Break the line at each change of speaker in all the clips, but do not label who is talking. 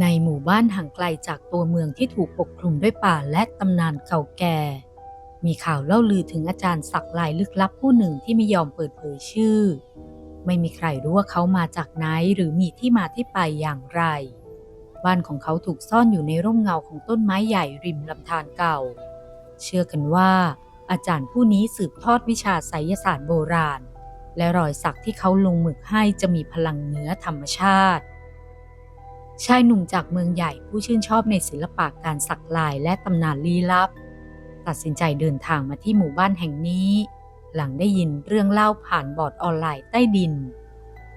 ในหมู่บ้านห่างไกลจากตัวเมืองที่ถูกปกคลุมด้วยป่าและตำนานเก่าแก่ มีข่าวเล่าลือถึงอาจารย์สักลายลึกลับผู้หนึ่งที่ไม่ยอมเปิดเผยชื่อ ไม่มีใครรู้ว่าเขามาจากไหนหรือมีที่มาที่ไปอย่างไร บ้านของเขาถูกซ่อนอยู่ในร่มเงาของต้นไม้ใหญ่ริมลำธารเก่า เชื่อกันว่า อาจารย์ผู้นี้สืบทอดวิชาไสยศาสตร์โบราณ และรอยสักที่เขาลงหมึกให้จะมีพลังเหนือธรรมชาติ ชายหนุ่มจากเมืองใหญ่ผู้ชื่นชอบในศิลปะการสักลายและตำนานลี้ลับ ตัดสินใจเดินทางมาที่หมู่บ้านแห่งนี้ หลังได้ยินเรื่องเล่าผ่านบอร์ดออนไลน์ใต้ดิน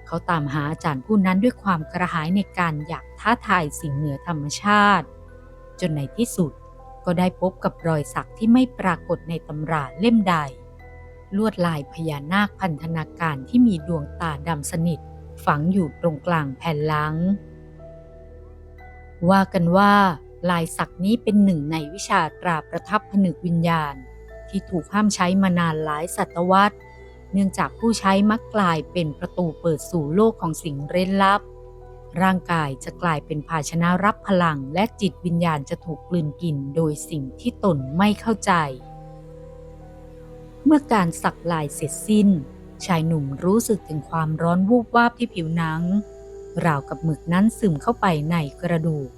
เขาตามหาอาจารย์ผู้นั้นด้วยความกระหายในการอยากท้าทายสิ่งเหนือธรรมชาติ จนในที่สุดก็ได้พบกับรอยสักที่ไม่ปรากฏในตำราเล่มใด ลวดลายพญานาคพันธนาการที่มีดวงตาดำสนิท ฝังอยู่ตรงกลางแผ่นหลัง ว่ากันว่าลายสักนี้เป็นหนึ่งในวิชาตราประทับผนึกวิญญาณ ที่ถูกห้ามใช้มานานหลายศตวรรษ เนื่องจากผู้ใช้มักกลายเป็นประตูเปิดสู่โลกของสิ่งเร้นลับ ร่างกายจะกลายเป็นภาชนะรับพลัง และจิตวิญญาณจะถูกกลืนกินโดยสิ่งที่ตนไม่เข้าใจ เมื่อการสักลายเสร็จสิ้น ชายหนุ่มรู้สึกถึงความร้อนวูบวาบที่ผิวหนัง ราวกับหมึกนั้นซึมเข้าไปในกระดูก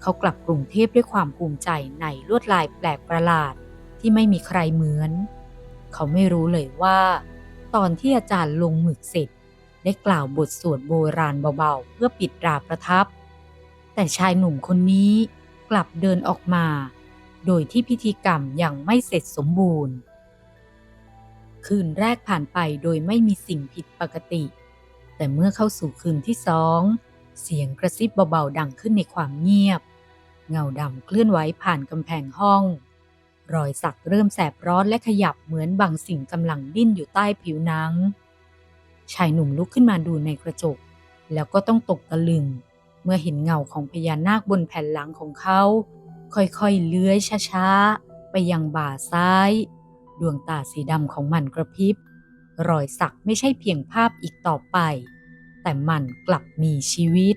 เขากลับกรุงเทพด้วยความภูมิใจในลวดลายแปลกประหลาดที่ไม่มีใครเหมือน เขาไม่รู้เลยว่า ตอนที่อาจารย์ลงหมึกเสร็จได้กล่าวบทสวดโบราณเบาๆ เพื่อปิดราประทับ แต่ชายหนุ่มคนนี้กลับเดินออกมา โดยที่พิธีกรรมยังไม่เสร็จสมบูรณ์ คืนแรกผ่านไปโดยไม่มีสิ่งผิดปกติ แต่เมื่อเข้าสู่คืนที่สองเสียงกระซิบเบาๆดังขึ้นในความเงียบ เงาดำเคลื่อนไหวผ่านกำแพงห้อง รอยสักเริ่มแสบร้อนและขยับเหมือนบางสิ่งกำลังดิ้นอยู่ใต้ผิวหนัง ชายหนุ่มลุกขึ้นมาดูในกระจก แล้วก็ต้องตกตะลึง เมื่อเห็นเงาของพญานาคบนแผ่นหลังของเขา ค่อยๆเลื้อยช้าๆ ไปยังบ่าซ้าย ดวงตาสีดำของมันกระพริบ รอยสักไม่ใช่เพียงภาพอีกต่อไป แต่มันกลับมีชีวิต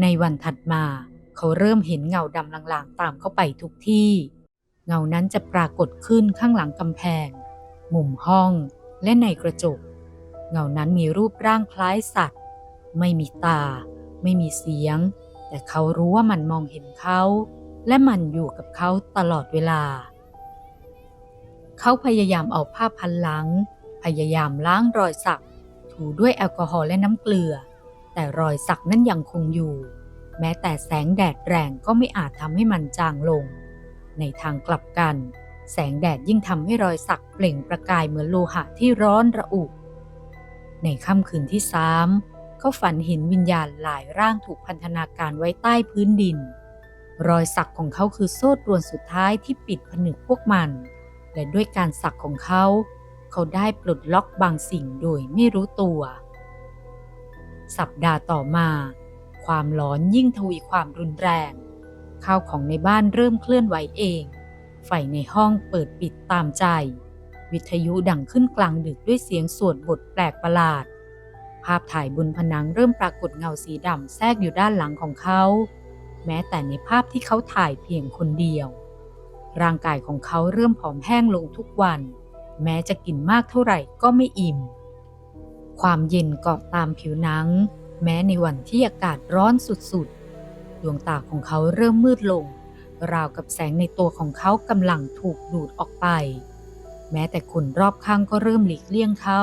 ในวันถัดมาเขาเริ่มเห็นเงาดำลางๆ ตามเข้าไปทุกที่ เงานั้นจะปรากฏขึ้นข้างหลังกำแพง มุมห้องและในกระจก เงานั้นมีรูปร่างคล้ายสัตว์ ไม่มีตา ไม่มีเสียง แต่เขารู้ว่ามันมองเห็นเขา และมันอยู่กับเขาตลอดเวลา เขาพยายามเอาผ้าพันหลัง พยายามล้างรอยสัก ถูด้วยแอลกอฮอล์และน้ำเกลือ แต่รอยสักนั้นยังคงอยู่ แม้แต่แสงแดดแรงก็ไม่อาจทำให้มันจางลง ในทางกลับกัน แสงแดดยิ่งทำให้รอยสักเปล่งประกายเหมือนโลหะที่ร้อนระอุ ในค่ำคืนที่สามเขาฝันเห็นวิญญาณหลายร่างถูกพันธนาการไว้ใต้พื้นดิน รอยสักของเขาคือโซ่ตรวนสุดท้ายที่ปิดผนึกพวกมัน และด้วยการสักของเขา เขาได้ปลดล็อกบางสิ่งโดยไม่รู้ตัว สัปดาห์ต่อมา ความหลอนยิ่งทวีความรุนแรง ข้าวของในบ้านเริ่มเคลื่อนไหวเอง ไฟในห้องเปิดปิดตามใจ วิทยุดังขึ้นกลางดึกด้วยเสียงสวดบทแปลกประหลาด ภาพถ่ายบนผนังเริ่มปรากฏเงาสีดำแทรกอยู่ด้านหลังของเขา แม้แต่ในภาพที่เขาถ่ายเพียงคนเดียวร่างกายของเขาเริ่มผอมแห้งลงทุกวัน แม้จะกินมากเท่าไหร่ก็ไม่อิ่ม ความเย็นเกาะตามผิวหนัง แม้ในวันที่อากาศร้อนสุดๆ ดวงตาของเขาเริ่มมืดลง ราวกับแสงในตัวของเขากำลังถูกดูดออกไป แม้แต่คนรอบข้างก็เริ่มหลีกเลี่ยงเขา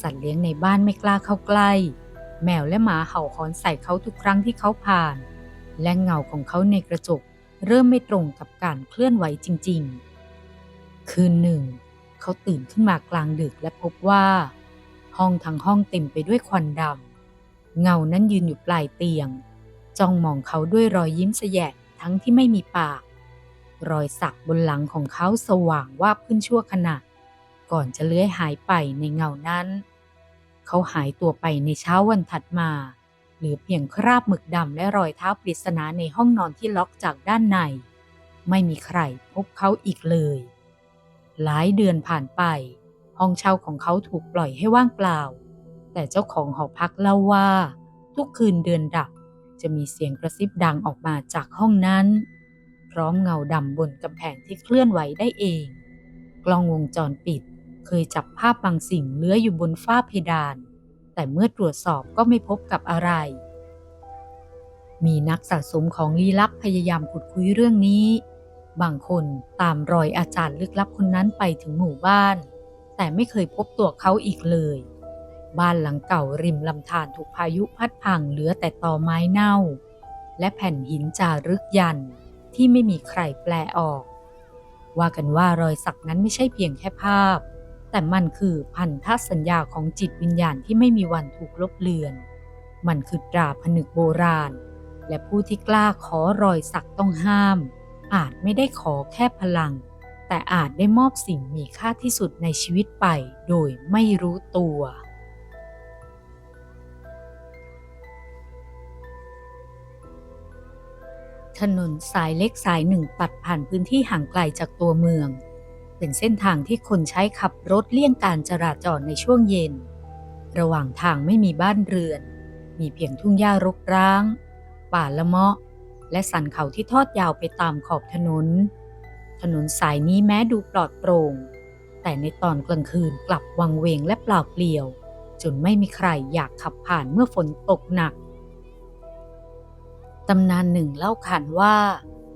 สัตว์เลี้ยงในบ้านไม่กล้าเข้าใกล้ แมวและหมาเห่าหอนใส่เขาทุกครั้งที่เขาผ่าน และเงาของเขาในกระจกเริ่มไม่ตรงกับการเคลื่อนไหวจริง ๆ คืนหนึ่ง เขาตื่นขึ้นมากลางดึกและพบว่า ห้องทั้งห้องเต็มไปด้วยควันดำเงานั้นยืนอยู่ปลายเตียง จ้องมองเขาด้วยรอยยิ้มแสยะทั้งที่ไม่มีปาก รอยสักบนหลังของเขาสว่างวาบขึ้นชั่วขณะ ก่อนจะเลื้อยหายไปในเงานั้น เขาหายตัวไปในเช้าวันถัดมาเหลือเพียงคราบหมึกดำและรอยเท้าปริศนาในห้องนอนที่ล็อกจากด้านใน ไม่มีใครพบเขาอีกเลย หลายเดือนผ่านไป ห้องเช่าของเขาถูกปล่อยให้ว่างเปล่า แต่เจ้าของหอพักเล่าว่า ทุกคืนเดือนดับจะมีเสียงกระซิบดังออกมาจากห้องนั้น พร้อมเงาดำบนกำแพงที่เคลื่อนไหวได้เอง กล้องวงจรปิด เคยจับภาพบางสิ่งเลื้อยอยู่บนฝ้าเพดาน แต่เมื่อตรวจสอบก็ไม่พบกับอะไร มีนักสะสมของลี้ลับพยายามขุดคุยเรื่องนี้ บางคนตามรอยอาจารย์ลึกลับคนนั้นไปถึงหมู่บ้าน แต่ไม่เคยพบตัวเขาอีกเลย บ้านหลังเก่าริมลำธารถูกพายุพัดพังเหลือแต่ตอไม้เน่า และแผ่นหินจารึกยันที่ไม่มีใครแปลออก ว่ากันว่ารอยสักนั้นไม่ใช่เพียงแค่ภาพ แต่มันคือพันธสัญญาของจิตวิญญาณที่ไม่มีวันถูกลบเลือน มันคือตราผนึกโบราณ และผู้ที่กล้าขอรอยสักต้องห้าม อาจไม่ได้ขอแค่พลัง แต่อาจได้มอบสิ่งมีค่าที่สุดในชีวิตไปโดยไม่รู้ตัว ถนนสายเล็กสายหนึ่งตัดผ่านพื้นที่ห่างไกลจากตัวเมือง เป็นเส้นทางที่คนใช้ขับรถเลี่ยงการจราจรในช่วงเย็น ระหว่างทางไม่มีบ้านเรือน มีเพียงทุ่งหญ้ารกร้าง ป่าละเมาะ และสันเขาที่ทอดยาวไปตามขอบถนน ถนนสายนี้แม้ดูปลอดโปร่ง แต่ในตอนกลางคืนกลับวังเวงและเปล่าเปลี่ยว จนไม่มีใครอยากขับผ่านเมื่อฝนตกหนัก ตำนานหนึ่งเล่าขานว่า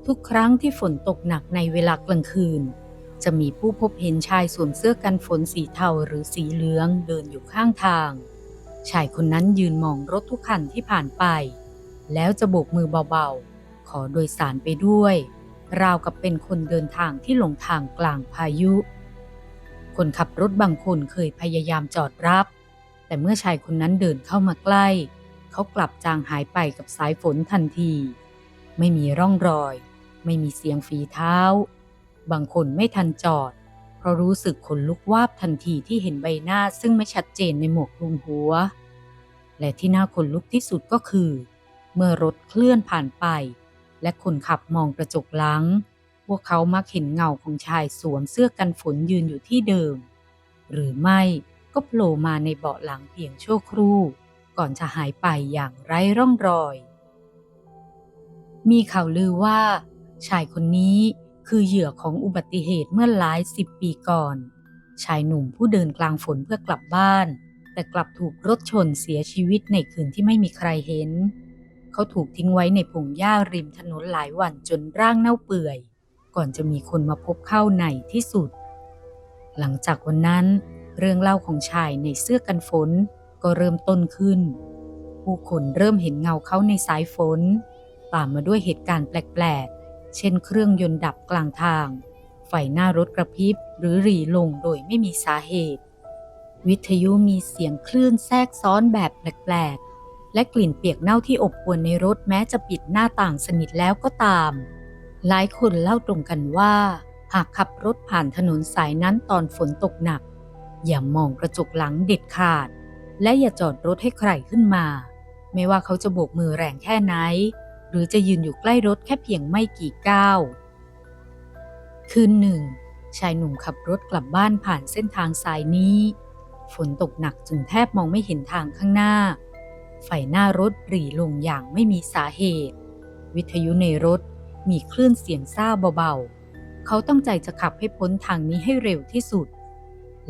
ทุกครั้งที่ฝนตกหนักในเวลากลางคืน จะมีผู้พบเห็นชายสวมเสื้อกันฝนสีเทาหรือสีเหลืองเดินอยู่ข้างทาง ชายคนนั้นยืนมองรถทุกคันที่ผ่านไปแล้วจะโบกมือเบาๆ ขอโดยสารไปด้วย ราวกับเป็นคนเดินทางที่หลงทางกลางพายุ คนขับรถบางคนเคยพยายามจอดรับ แต่เมื่อชายคนนั้นเดินเข้ามาใกล้ เขากลับจางหายไปกับสายฝนทันที ไม่มีร่องรอย ไม่มีเสียงฝีเท้า บางคนไม่ทันจอด เพราะรู้สึกขนลุกวาบทันทีที่เห็นใบหน้าซึ่งไม่ชัดเจนในหมวกคลุมหัวและที่น่าขนลุกที่สุดก็คือ เมื่อรถเคลื่อนผ่านไป และคนขับมองกระจกหลัง พวกเขามักเห็นเงาของชายสวมเสื้อกันฝนยืนอยู่ที่เดิม หรือไม่ก็โผล่มาในเบาะหลังเพียงชั่วครู่ ก่อนจะหายไปอย่างไร้ร่องรอย มีข่าวลือว่า ชายคนนี้คือเหยื่อของอุบัติเหตุเมื่อหลายสิบปีก่อน ชายหนุ่มผู้เดินกลางฝนเพื่อกลับบ้าน แต่กลับถูกรถชนเสียชีวิตในคืนที่ไม่มีใครเห็น เขาถูกทิ้งไว้ในพงหญ้าริมถนนหลายวันจนร่างเน่าเปื่อย ก่อนจะมีคนมาพบเข้าในที่สุด หลังจากวันนั้น เรื่องเล่าของชายในเสื้อกันฝนก็เริ่มต้นขึ้น ผู้คนเริ่มเห็นเงาเขาในสายฝน ตามมาด้วยเหตุการณ์แปลกๆ เช่นเครื่องยนต์ดับกลางทาง ไฟหน้ารถกระพริบหรือหรีลงโดยไม่มีสาเหตุ วิทยุมีเสียงคลื่นแทรกซ้อนแบบแปลก และกลิ่นเปียกเน่าที่อบอวนในรถแม้จะปิดหน้าต่างสนิทแล้วก็ตาม หลายคนเล่าตรงกันว่า หากขับรถผ่านถนนสายนั้นตอนฝนตกหนัก อย่ามองกระจกหลังเด็ดขาด และอย่าจอดรถให้ใครขึ้นมา ไม่ว่าเขาจะโบกมือแรงแค่ไหน หรือจะยืนอยู่ใกล้รถแค่เพียงไม่กี่ก้าวคืนหนึ่ง ชายหนุ่มขับรถกลับบ้านผ่านเส้นทางสายนี้ ฝนตกหนักจนแทบมองไม่เห็นทางข้างหน้า ไฟหน้ารถหรี่ลงอย่างไม่มีสาเหตุ วิทยุในรถมีคลื่นเสียงซ่าเบาๆ เขาตั้งใจจะขับให้พ้นทางนี้ให้เร็วที่สุด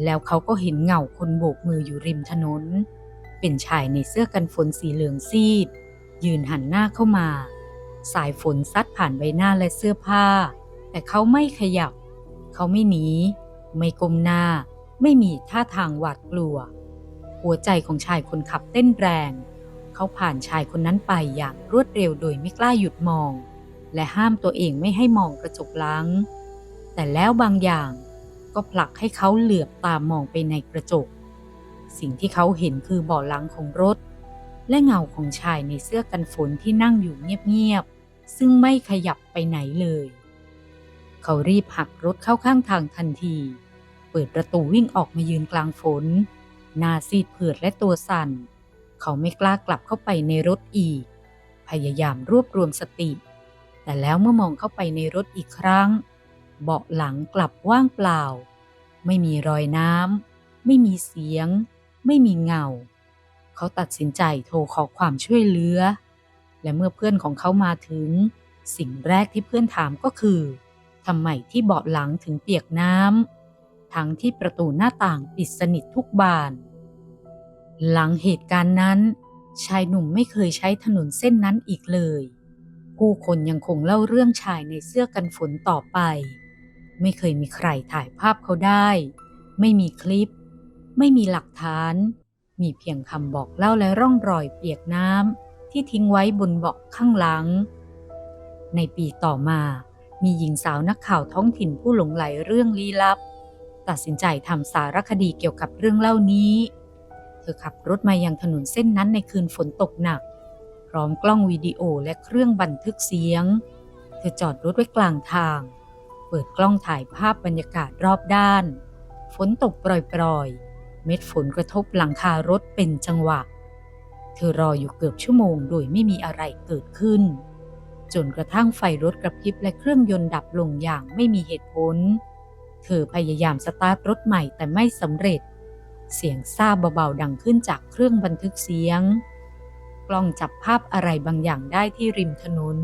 แล้วเขาก็เห็นเงาคนโบกมืออยู่ริมถนน เป็นชายในเสื้อกันฝนสีเหลืองซีด ยืนหันหน้าเข้ามา สายฝนซัดผ่านใบหน้าและเสื้อผ้า แต่เขาไม่ขยับ เขาไม่หนี ไม่ก้มหน้า ไม่มีท่าทางหวาดกลัว หัวใจของชายคนขับเต้นแรง เขาผ่านชายคนนั้นไปอย่างรวดเร็วโดยไม่กล้าหยุดมอง และห้ามตัวเองไม่ให้มองกระจกหลัง แต่แล้วบางอย่างก็ผลักให้เขาเหลือบตามมองไปในกระจก สิ่งที่เขาเห็นคือเบาะหลังของรถ และเงาของชายในเสื้อกันฝนที่นั่งอยู่เงียบๆ ซึ่งไม่ขยับไปไหนเลย เขารีบหักรถเข้าข้างทางทันที เปิดประตูวิ่งออกมายืนกลางฝนหน้าซีดเผือดและตัวสั่น เขาไม่กล้ากลับเข้าไปในรถอีก พยายามรวบรวมสติ แต่แล้วเมื่อมองเข้าไปในรถอีกครั้ง เบาะหลังกลับว่างเปล่า ไม่มีรอยน้ำไม่มีเสียง ไม่มีเงา เขาตัดสินใจโทรขอความช่วยเหลือ และเมื่อเพื่อนของเขามาถึง สิ่งแรกที่เพื่อนถามก็คือทำไมที่เบาะหลังถึงเปียกน้ำทั้งที่ประตูหน้าต่างปิดสนิททุกบาน หลังเหตุการณ์นั้น ชายหนุ่มไม่เคยใช้ถนนเส้นนั้นอีกเลย ผู้คนยังคงเล่าเรื่องชายในเสื้อกันฝนต่อไป ไม่เคยมีใครถ่ายภาพเขาได้ ไม่มีคลิป ไม่มีหลักฐาน มีเพียงคำบอกเล่าและร่องรอยเปียกน้ำที่ทิ้งไว้บนเบาะข้างหลัง ในปีต่อมามีหญิงสาวนักข่าวท้องถิ่นผู้หลงไหลเรื่องลี้ลับ ตัดสินใจทำสารคดีเกี่ยวกับเรื่องเล่านี้ อขับรถมายังถนนเส้นนั้นในคืนฝนตกหนัก พร้อมกล้องวิดีโอและเครื่องบันทึกเสียง เธอจอดรถไว้กลางทาง เปิดกล้องถ่ายภาพบรรยากาศรอบด้าน ฝนตกปล่อยๆ เม็ดฝนกระทบหลังคารถเป็นจังหวะ เธอรออยู่เกือบชั่วโมงโดยไม่มีอะไรเกิดขึ้น จนกระทั่งไฟรถกระพริบและเครื่องยนต์ดับลงอย่างไม่มีเหตุผล เธอพยายามสตาร์ทรถใหม่แต่ไม่สำเร็จ เสียงซาบเบาๆดังขึ้นจากเครื่องบันทึกเสียง กล้องจับภาพอะไรบางอย่างได้ที่ริมถนน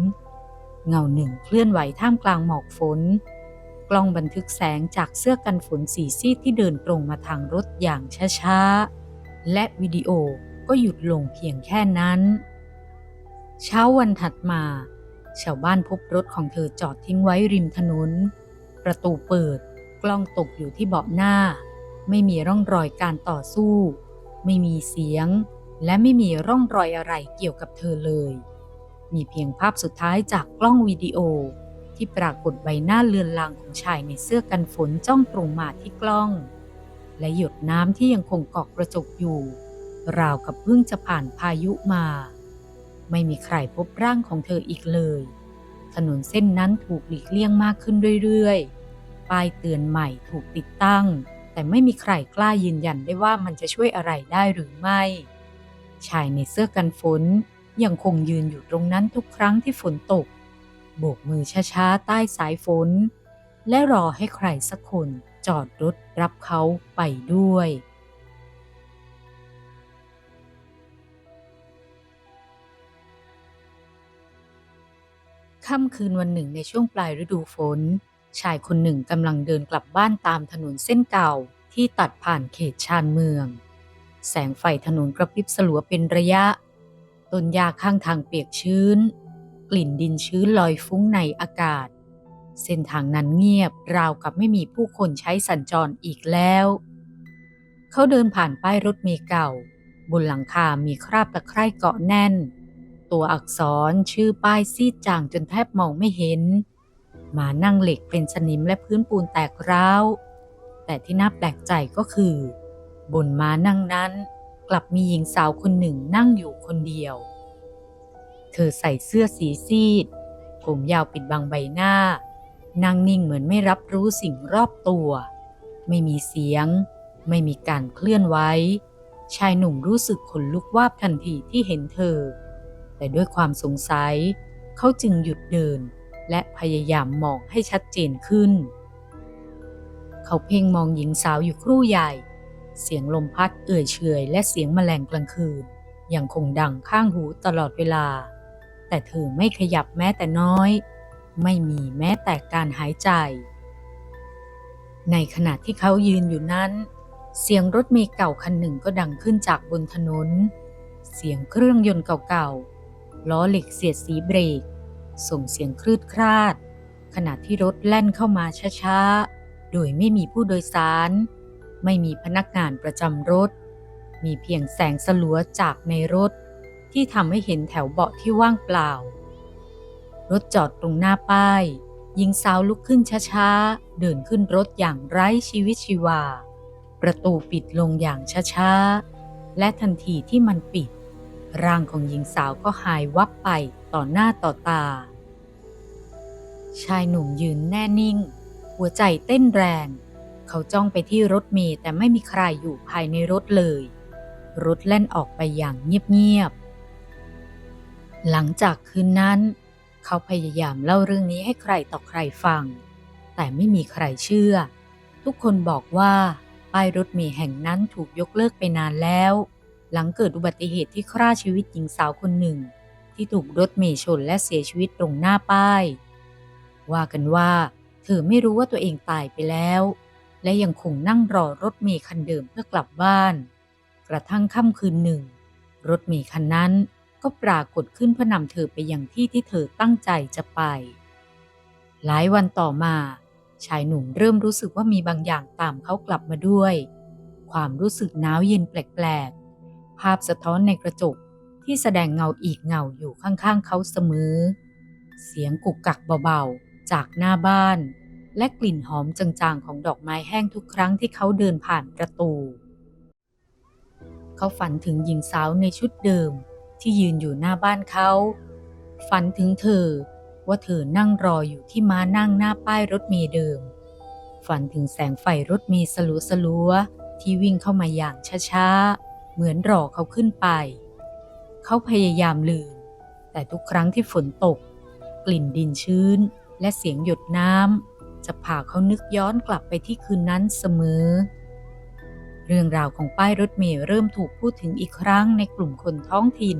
เงาหนึ่งเคลื่อนไหวท่ามกลางหมอกฝน กล้องบันทึกแสงจากเสื้อกันฝนสีซีดที่เดินตรงมาทางรถอย่างช้าๆ และวิดีโอก็หยุดลงเพียงแค่นั้น เช้าวันถัดมาชาวบ้านพบรถของเธอจอดทิ้งไว้ริมถนน ประตูเปิด กล้องตกอยู่ที่เบาะหน้า ไม่มีร่องรอยการต่อสู้ ไม่มีเสียง และไม่มีร่องรอยอะไรเกี่ยวกับเธอเลย มีเพียงภาพสุดท้ายจากกล้องวิดีโอ ที่ปรากฏใบหน้าเลือนลางของชายในเสื้อกันฝนจ้องตรงมาที่กล้อง และหยดน้ำที่ยังคงเกาะกระจกอยู่ ราวกับเพิ่งจะผ่านพายุมา ไม่มีใครพบร่างของเธออีกเลย ถนนเส้นนั้นถูกหลีกเลี่ยงมากขึ้นเรื่อยๆป้ายเตือนใหม่ถูกติดตั้ง แต่ไม่มีใครกล้ายืนยันได้ว่ามันจะช่วยอะไรได้หรือไม่ ชายในเสื้อกันฝนยังคงยืนอยู่ตรงนั้นทุกครั้งที่ฝนตก โบกมือช้าๆ ใต้สายฝน และรอให้ใครสักคนจอดรถรับเขาไปด้วย ค่ำคืนวันหนึ่งในช่วงปลายฤดูฝน ชายคนหนึ่งกำลังเดินกลับบ้านตามถนนเส้นเก่าที่ตัดผ่านเขตชานเมือง แสงไฟถนนกระพริบสลัวเป็นระยะ ต้นหญ้าข้างทางเปียกชื้น กลิ่นดินชื้นลอยฟุ้งในอากาศ เส้นทางนั้นเงียบราวกับไม่มีผู้คนใช้สัญจรอีกแล้ว เขาเดินผ่านป้ายรถเมล์เก่า บนหลังคา มีคราบตะไคร่เกาะแน่น ตัวอักษรชื่อป้ายซีดจางจนแทบมองไม่เห็น มานั่งเหล็กเป็นสนิมและพื้นปูนแตกร้าว แต่ที่น่าแปลกใจก็คือ บนม้านั่งนั้น กลับมีหญิงสาวคนหนึ่งนั่งอยู่คนเดียว เธอใส่เสื้อสีซีด ผมยาวปิดบังใบหน้า นั่งนิ่งเหมือนไม่รับรู้สิ่งรอบตัว ไม่มีเสียง ไม่มีการเคลื่อนไหวชายหนุ่มรู้สึกขนลุกวาบทันทีที่เห็นเธอ แต่ด้วยความสงสัย เขาจึงหยุดเดิน และพยายามมองให้ชัดเจนขึ้น เขาเพ่งมองหญิงสาวอยู่ครู่ใหญ่ เสียงลมพัดเอื่อยเฉยและเสียงแมลงกลางคืนยังคงดังข้างหูตลอดเวลา แต่เธอไม่ขยับแม้แต่น้อย ไม่มีแม้แต่การหายใจ ในขณะที่เขายืนอยู่นั้น เสียงรถเมล์เก่าคันหนึ่งก็ดังขึ้นจากบนถนน เสียงเครื่องยนต์เก่าๆ ล้อเหล็กเสียดสีเบรก ส่งเสียงคลืดคลาด ขณะที่รถแล่นเข้ามาช้าๆ โดยไม่มีผู้โดยสาร ไม่มีพนักงานประจำรถ มีเพียงแสงสลัวจากในรถ ที่ทำให้เห็นแถวเบาะที่ว่างเปล่า รถจอดตรงหน้าป้ายหญิงสาวลุกขึ้นช้าๆ เดินขึ้นรถอย่างไร้ชีวิตชีวา ประตูปิดลงอย่างช้าๆ และทันทีที่มันปิด ร่างของหญิงสาวก็หายวับไป ต่อหน้าต่อตา ชายหนุ่มยืนแน่นิ่ง หัวใจเต้นแรง เขาจ้องไปที่รถเมล์แต่ไม่มีใครอยู่ภายในรถเลย รถแล่นออกไปอย่างเงียบๆ หลังจากคืนนั้น เขาพยายามเล่าเรื่องนี้ให้ใครต่อใครฟัง แต่ไม่มีใครเชื่อ ทุกคนบอกว่าป้ายรถเมล์แห่งนั้นถูกยกเลิกไปนานแล้ว หลังเกิดอุบัติเหตุที่ฆ่าชีวิตหญิงสาวคนหนึ่ง ที่ถูกรถเมล์ชนและเสียชีวิตตรงหน้าป้าย ว่ากันว่า เธอไม่รู้ว่าตัวเองตายไปแล้ว และยังคงนั่งรอรถเมล์คันเดิมเพื่อกลับบ้าน กระทั่งค่ำคืนหนึ่ง รถเมล์คันนั้นก็ปรากฏขึ้นเพื่อนำเธอไปยังที่ที่เธอตั้งใจจะไป หลายวันต่อมา ชายหนุ่มเริ่มรู้สึกว่ามีบางอย่างตามเขากลับมาด้วย ความรู้สึกหนาวเย็นแปลกๆ ภาพสะท้อนในกระจก ที่แสดงเงาอีกเงาอยู่ข้างๆเขาเสมอ เสียงกุกกักเบาๆ จากหน้าบ้าน และกลิ่นหอมจางๆ ของดอกไม้แห้งทุกครั้งที่เขาเดินผ่านประตู เขาฝันถึงหญิงสาวในชุดเดิมที่ยืนอยู่หน้าบ้านเขา ฝันถึงเธอว่าเธอนั่งรออยู่ที่ม้านั่งหน้าป้ายรถเมล์เดิม ฝันถึงแสงไฟรถเมล์สลัวสลัวๆที่วิ่งเข้ามาอย่างช้าๆ เหมือนรอเขาขึ้นไป เขาพยายามลืม แต่ทุกครั้งที่ฝนตก กลิ่นดินชื้น และเสียงหยดน้ำจะพาเขานึกย้อนกลับไปที่คืนนั้นเสมอ เรื่องราวของป้ายรถเมล์เริ่มถูกพูดถึงอีกครั้งในกลุ่มคนท้องถิ่น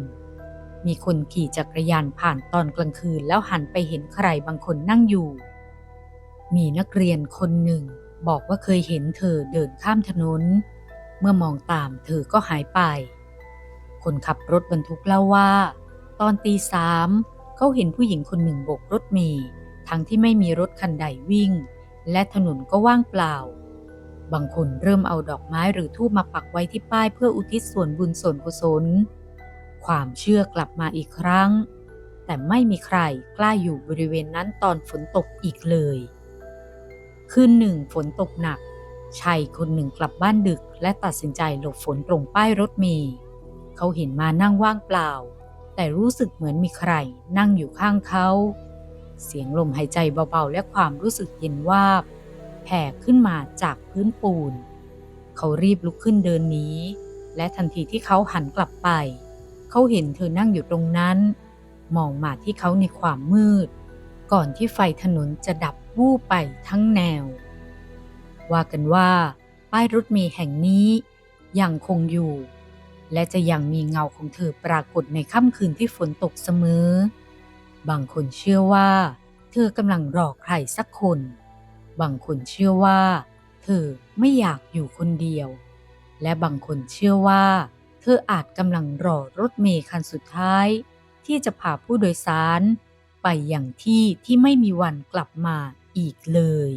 มีคนขี่จักรยานผ่านตอนกลางคืนแล้วหันไปเห็นใครบางคนนั่งอยู่ มีนักเรียนคนหนึ่งบอกว่าเคยเห็นเธอเดินข้ามถนน เมื่อมองตามเธอก็หายไป คนขับรถบรรทุกเล่าว่า ตอนตีสามเขาเห็นผู้หญิงคนหนึ่งโบกรถเมล์ทั้งที่ไม่มีรถคันใดวิ่ง และถนนก็ว่างเปล่า บางคนเริ่มเอาดอกไม้หรือทูบมาปักไว้ที่ป้ายเพื่ออุทิศส่วนบุญส่วนกุศล ความเชื่อกลับมาอีกครั้ง แต่ไม่มีใครกล้าอยู่บริเวณนั้นตอนฝนตกอีกเลย คืนหนึ่งฝนตกหนักชายคนหนึ่งกลับบ้านดึกและตัดสินใจหลบฝนตรงป้ายรถเมล์ เขาเห็นมานั่งว่างเปล่า แต่รู้สึกเหมือนมีใครนั่งอยู่ข้างเขา เสียงลมหายใจเบาๆ และความรู้สึกเย็นวาบแผ่ขึ้นมาจากพื้นปูน เขารีบลุกขึ้นเดินหนีและทันทีที่เขาหันกลับไป เขาเห็นเธอนั่งอยู่ตรงนั้น มองมาที่เขาในความมืด ก่อนที่ไฟถนนจะดับวูบไปทั้งแนว ว่ากันว่า ป้ายรถเมล์แห่งนี้ยังคงอยู่ และจะยังมีเงาของเธอปรากฏในค่ำคืนที่ฝนตกเสมอ บางคนเชื่อว่า เธอกำลังรอใครสักคน บางคนเชื่อว่า เธอไม่อยากอยู่คนเดียว และบางคนเชื่อว่า เธออาจกำลังรอรถเมล์คันสุดท้าย ที่จะพาผู้โดยสาร ไปอย่างที่ที่ไม่มีวันกลับมาอีกเลย